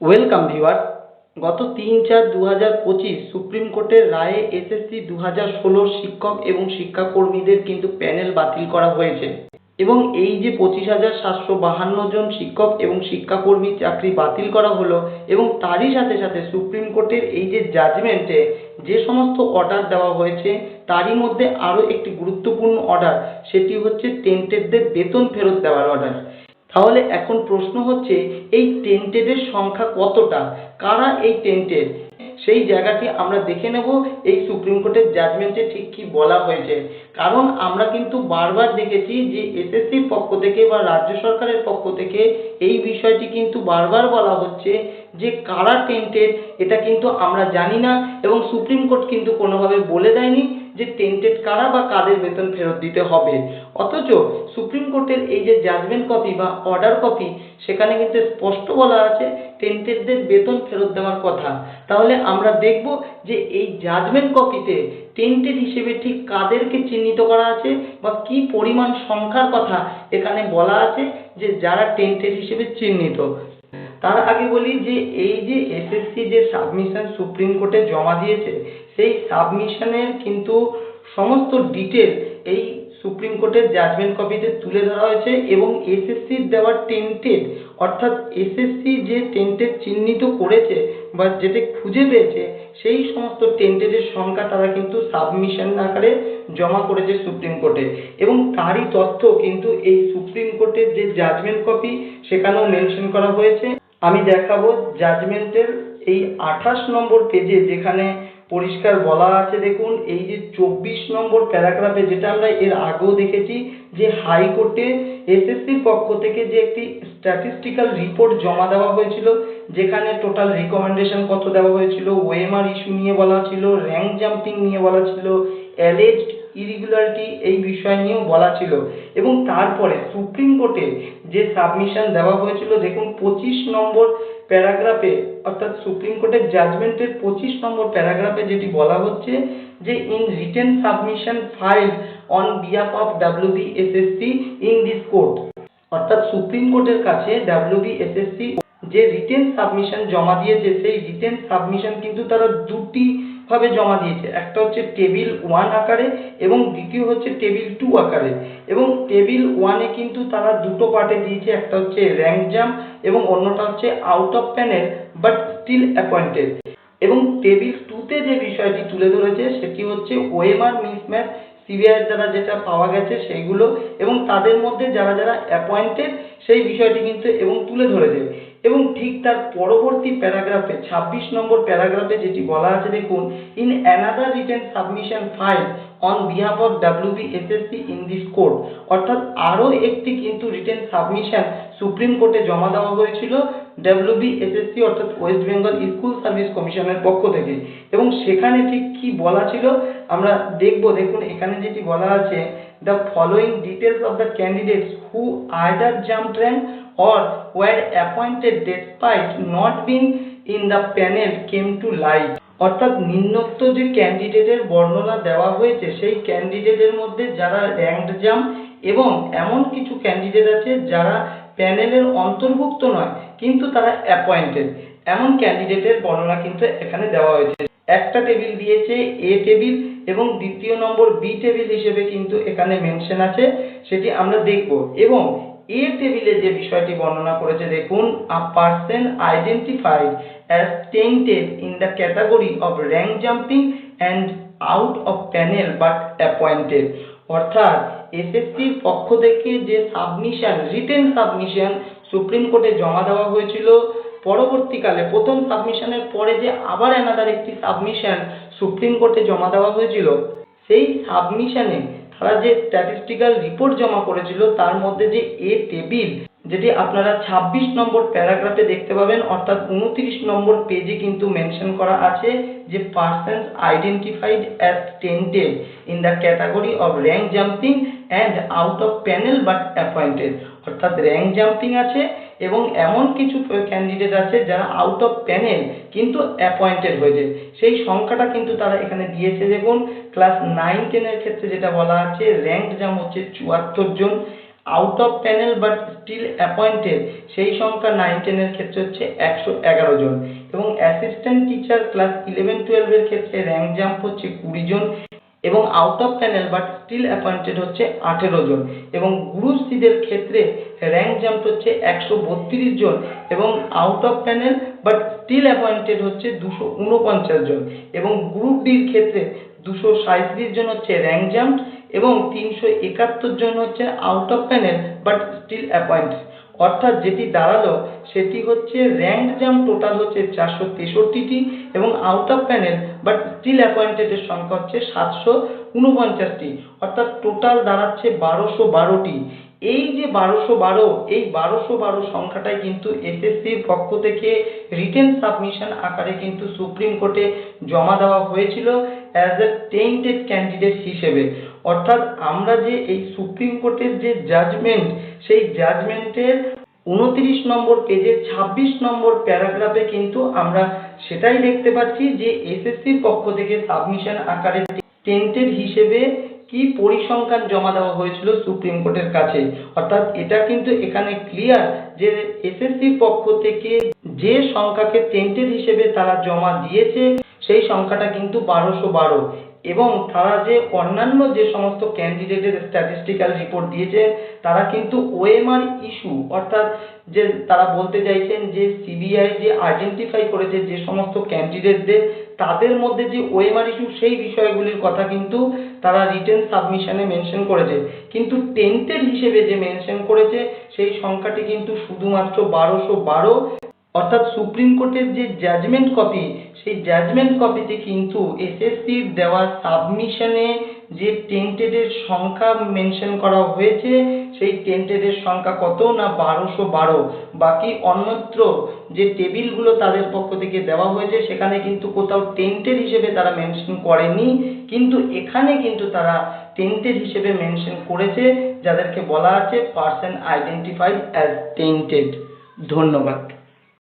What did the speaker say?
Welcome viewer গত তিন চার দু হাজার পঁচিশ সুপ্রিম কোর্টের রায়ে এসএসসি দু হাজার ষোলোর শিক্ষক এবং শিক্ষাকর্মীদের কিন্তু প্যানেল বাতিল করা হয়েছে। এবং এই যে পঁচিশ হাজার সাতশো বাহান্ন জন শিক্ষক এবং শিক্ষাকর্মীর চাকরি বাতিল করা হলো এবং তারই সাথে সাথে সুপ্রিম কোর্টের এই যে জাজমেন্টে যে সমস্ত অর্ডার দেওয়া হয়েছে, তারই মধ্যে আরও একটি গুরুত্বপূর্ণ অর্ডার সেটি হচ্ছে টেন্টেডদের বেতন ফেরত দেওয়ার অর্ডার তাহলে এখন প্রশ্ন হচ্ছে, এই টেন্টেডের সংখ্যা কতটা? কারা এই টেন্টেড সেই জায়গাটি আমরা দেখে নেব, এই সুপ্রিম কোর্টের জাজমেন্টে ঠিক কি বলা হয়েছে। কারণ আমরা কিন্তু বারবার দেখেছি যে এসএসসির পক্ষ থেকে বা রাজ্য সরকারের পক্ষ থেকে এই বিষয়টি কিন্তু বারবার বলা হচ্ছে যে কারা টেন্টেড এটা কিন্তু আমরা জানি না এবং সুপ্রিম কোর্ট কিন্তু কোনোভাবে বলে দেয়নি। যে টেন্টেড কারা বা কাদের বেতন ফেরত দিতে হবে। অথচ সুপ্রিম কোর্টের এই যে জাজমেন্ট কপি বা অর্ডার কপি সেখানে কিন্তু স্পষ্ট বলা আছে টেন্টেডদের বেতন ফেরত দেওয়ার কথা। তাহলে আমরা দেখব যে এই জাজমেন্ট কপিতে টেন্টেড হিসেবে ঠিক কাদেরকে চিহ্নিত করা আছে বা কি পরিমাণ সংখ্যার কথা এখানে বলা আছে যে যারা টেন্টেড হিসেবে চিহ্নিত। তার আগে বলি যে এই যে এসএসসি যে সাবমিশন সুপ্রিম কোর্টে জমা দিয়েছে, সেই সাবমিশনের কিন্তু সমস্ত ডিটেল এই সুপ্রিম কোর্টের জাজমেন্ট কপিতে তুলে ধরা হয়েছে এবং এসএসসির দেওয়া টেন্টেড অর্থাৎ এসএসসি যে টেন্টেড চিহ্নিত করেছে বা যেটা খুঁজে পেয়েছে, সেই সমস্ত টেন্টেডের সংখ্যা তারা কিন্তু সাবমিশন আকারে জমা করেছে সুপ্রিম কোর্টে। এবং তারই তথ্য কিন্তু এই সুপ্রিম কোর্টের যে জাজমেন্ট কপি সেখানেও মেনশন করা হয়েছে। আমি দেখাবো জাজমেন্টের এই আঠাশ নম্বর পেজে যেখানে পরিষ্কার বলা আছে, দেখুন, এই যে চব্বিশ নম্বর প্যারাগ্রাফে যেটা আমরা এর আগেও দেখেছি যে হাইকোর্টে এসএসসির পক্ষ থেকে যে একটি স্ট্যাটিস্টিক্যাল রিপোর্ট জমা দেওয়া হয়েছিল, যেখানে টোটাল রিকমেন্ডেশন কত দেওয়া হয়েছিল ওএমআর ইস্যু নিয়ে বলা ছিল র্যাঙ্ক জাম্পিং নিয়ে বলা ছিল অ্যালেজড ইরিগুলারিটি এই বিষয় নিয়েও বলা ছিল। এবং তারপরে সুপ্রিম কোর্টে যে সাবমিশন দেওয়া হয়েছিল, দেখুন পঁচিশ নম্বর প্যারাগ্রাফে, অর্থাৎ সুপ্রিম কোর্টের জাজমেন্টের পঁচিশ নম্বর প্যারাগ্রাফে যেটি বলা হচ্ছে যে in written submission filed on behalf of WBSSC in this court অর্থাৎ সুপ্রিম কোর্টের কাছে ডাব্লিউবিএসএসসি যে রিটেন সাবমিশন জমা দিয়েছে, সেই রিটেন সাবমিশন কিন্তু তারা দুটি ভাবে জমা দিয়েছে। একটা হচ্ছে টেবিল ওয়ান আকারে এবং দ্বিতীয় হচ্ছে টেবিল টু আকারে। এবং টেবিল ওয়ানে কিন্তু তারা দুটো পার্টে দিয়েছে, একটা হচ্ছে র্যাঙ্ক জাম এবং অন্যটা হচ্ছে out of panel but still appointed এবং টেবিল টুতে যে বিষয়টি তুলে ধরেছে সেটি হচ্ছে ওএমআর মিসম্যাচ সিবিআই দ্বারা যেটা পাওয়া গেছে সেইগুলো এবং তাদের মধ্যে যারা যারা অ্যাপয়েন্টেড সেই বিষয়টি কিন্তু এবং তুলে ধরেছে। এবং ঠিক তার পরবর্তী প্যারাগ্রাফে, ছাব্বিশ নম্বর প্যারাগ্রাফে যেটি বলা আছে দেখুন in another written submission filed on behalf of WBSSC in this court অর্থাৎ আরও একটি কিন্তু রিটেন সাবমিশন সুপ্রিম কোর্টে জমা দেওয়া হয়েছিল ডাব্লিউবিএসএসসি অর্থাৎ ওয়েস্ট বেঙ্গল স্কুল সার্ভিস কমিশনের পক্ষ থেকে। এবং সেখানে ঠিক কি বলা ছিল, আমরা দেখব। দেখুন, এখানে যেটি বলা আছে the following details of the candidates who either jump rank or were appointed despite not being in the panel came to light. অর্থাৎ নিম্নোক্ত যে ক্যান্ডিডেটের বর্ণনা দেওয়া হয়েছে, সেই ক্যান্ডিডেটের মধ্যে যারা র্যাঙ্কড জাম এবং এমন কিছু ক্যান্ডিডেট আছে যারা প্যানেলের অন্তর্ভুক্ত নয়, কিন্তু তারা অ্যাপয়েন্টেড এমন ক্যান্ডিডেটের বর্ণনা কিন্তু এখানে দেওয়া হয়েছে। একটা টেবিল দিয়েছে এ টেবিল এবং দ্বিতীয় নম্বর বি টেবিল হিসেবে কিন্তু এখানে মেনশন আছে, সেটি আমরা দেখব। এবং এ টেবিলে যে বিষয়টি বর্ণনা করেছে, দেখুন a person identified as tainted in the category of rank jumping and out of panel but appointed অর্থাৎ এসএসসির পক্ষ থেকে যে সাবমিশন রিটেন সাবমিশন সুপ্রিম কোর্টে জমা দেওয়া হয়েছিল, পরবর্তীকালে প্রথম সাবমিশনের পরে যে আবার অ্যানাদার একটি সাবমিশন সুপ্রিম কোর্টে জমা দেওয়া হয়েছিল, সেই সাবমিশনে তারা যে স্ট্যাটিস্টিক্যাল রিপোর্ট জমা করেছিল, তার মধ্যে যে এ টেবিল যেটি আপনারা ছাব্বিশ নম্বর প্যারাগ্রাফে দেখতে পাবেন, অর্থাৎ উনত্রিশ নম্বর পেজে কিন্তু মেনশন করা আছে যে persons identified as tainted in the category of rank jumping and out of panel but appointed অর্থাৎ র্যাঙ্ক জাম্পিং আছে এবং এমন কিছু ক্যান্ডিডেট আছে যারা আউট অফ প্যানেল কিন্তু অ্যাপয়েন্টেড হয়েছে। সেই সংখ্যাটা কিন্তু তারা এখানে দিয়েছে। দেখুন ক্লাস নাইন টেনের ক্ষেত্রে যেটা বলা আছে র্যাঙ্ক জাম হচ্ছে চুয়াত্তর জন। Out of panel but still appointed সেই সংখ্যা নাইন টেনের ক্ষেত্রে হচ্ছে একশো এগারো জন। এবং অ্যাসিস্ট্যান্ট টিচার ক্লাস ইলেভেন টুয়েলভের ক্ষেত্রে র্যাঙ্ক জাম্প হচ্ছে কুড়ি জন। এবং out of panel but still appointed হচ্ছে আঠেরো জন। এবং গ্রুপ সিদের ক্ষেত্রে র্যাঙ্ক জাম্প হচ্ছে একশো বত্রিশ জন এবং out of panel but still appointed হচ্ছে দুশো উনপঞ্চাশ জন। এবং গ্রুপ ডির ক্ষেত্রে দুশো সাঁইত্রিশ জন হচ্ছে র্যাঙ্ক জাম্প এবং তিনশো একাত্তর জন হচ্ছে out of panel but still appointed অর্থাৎ যেটি দাঁড়াল সেটি হচ্ছে র্যাঙ্ক জাম্প টোটাল হচ্ছে চারশো তেষট্টিটি এবং out of panel but still অ্যাপয়েন্টেডের সংখ্যা হচ্ছে সাতশো উনপঞ্চাশটি। অর্থাৎ টোটাল দাঁড়াচ্ছে বারোশো বারোটি। এই যে বারোশো বারো, এই বারোশো বারো সংখ্যাটাই কিন্তু এসএসসির পক্ষ থেকে রিটেন সাবমিশন আকারে কিন্তু সুপ্রিম কোর্টে জমা দেওয়া হয়েছিল অ্যাজ এ টেন্টেড ক্যান্ডিডেট হিসেবে। অর্থাৎ আমরা যে এই সুপ্রিম কোর্টের যে জাজমেন্ট সেই জাজমেন্টের উনত্রিশ নম্বর পেজের ছাব্বিশ নম্বর প্যারাগ্রাফে কিন্তু আমরা সেটাই দেখতে পাচ্ছি যে এসএসসির পক্ষ থেকে সাবমিশন আকারে টেন্টেড হিসেবে কি পরিসংখ্যান জমা দেওয়া হয়েছিল সুপ্রিম কোর্টের কাছে। অর্থাৎ এটা কিন্তু এখানে ক্লিয়ার যে এসএসসির পক্ষ থেকে যে সংখ্যাকে টেন্টেড হিসেবে তারা জমা দিয়েছে, সেই সংখ্যাটা কিন্তু বারোশো বারো। এবং তারা যে অন্যান্য যে সমস্ত ক্যান্ডিডেটের স্ট্যাটিস্টিক্যাল রিপোর্ট দিয়েছে, তারা কিন্তু ওএমআর ইস্যু অর্থাৎ যে তারা বলতে চাইছেন যে সিবিআই যে আইডেন্টিফাই করেছে যে সমস্ত ক্যান্ডিডেটদের তাদের মধ্যে যে ওএমআর ইস্যু সেই বিষয়গুলির কথা কিন্তু তারা রিটেন সাবমিশনে মেনশন করেছে। কিন্তু টেন্টেড হিসেবে যে মেনশন করেছে, সেই সংখ্যাটি কিন্তু শুধুমাত্র বারোশো বারো অর্থাৎ সুপ্রিম কোর্টের যে জাজমেন্ট কপি সেই জাজমেন্ট কপিতে কিন্তু এসএসসির দেওয়া সাবমিশনে যে টেন্টেডের সংখ্যা মেনশন করা হয়েছে, সেই টেন্টেডের সংখ্যা কত না বারোশো বারো? বাকি অন্যত্র যে টেবিলগুলো তাদের পক্ষ থেকে দেওয়া হয়েছে, সেখানে কিন্তু কোথাও টেন্টেড হিসেবে তারা মেনশন করেনি। কিন্তু এখানে কিন্তু তারা টেন্টেড হিসেবে মেনশন করেছে, যাদেরকে বলা আছে পার্সন আইডেন্টিফাইড অ্যাজ টেন্টেড ধন্যবাদ।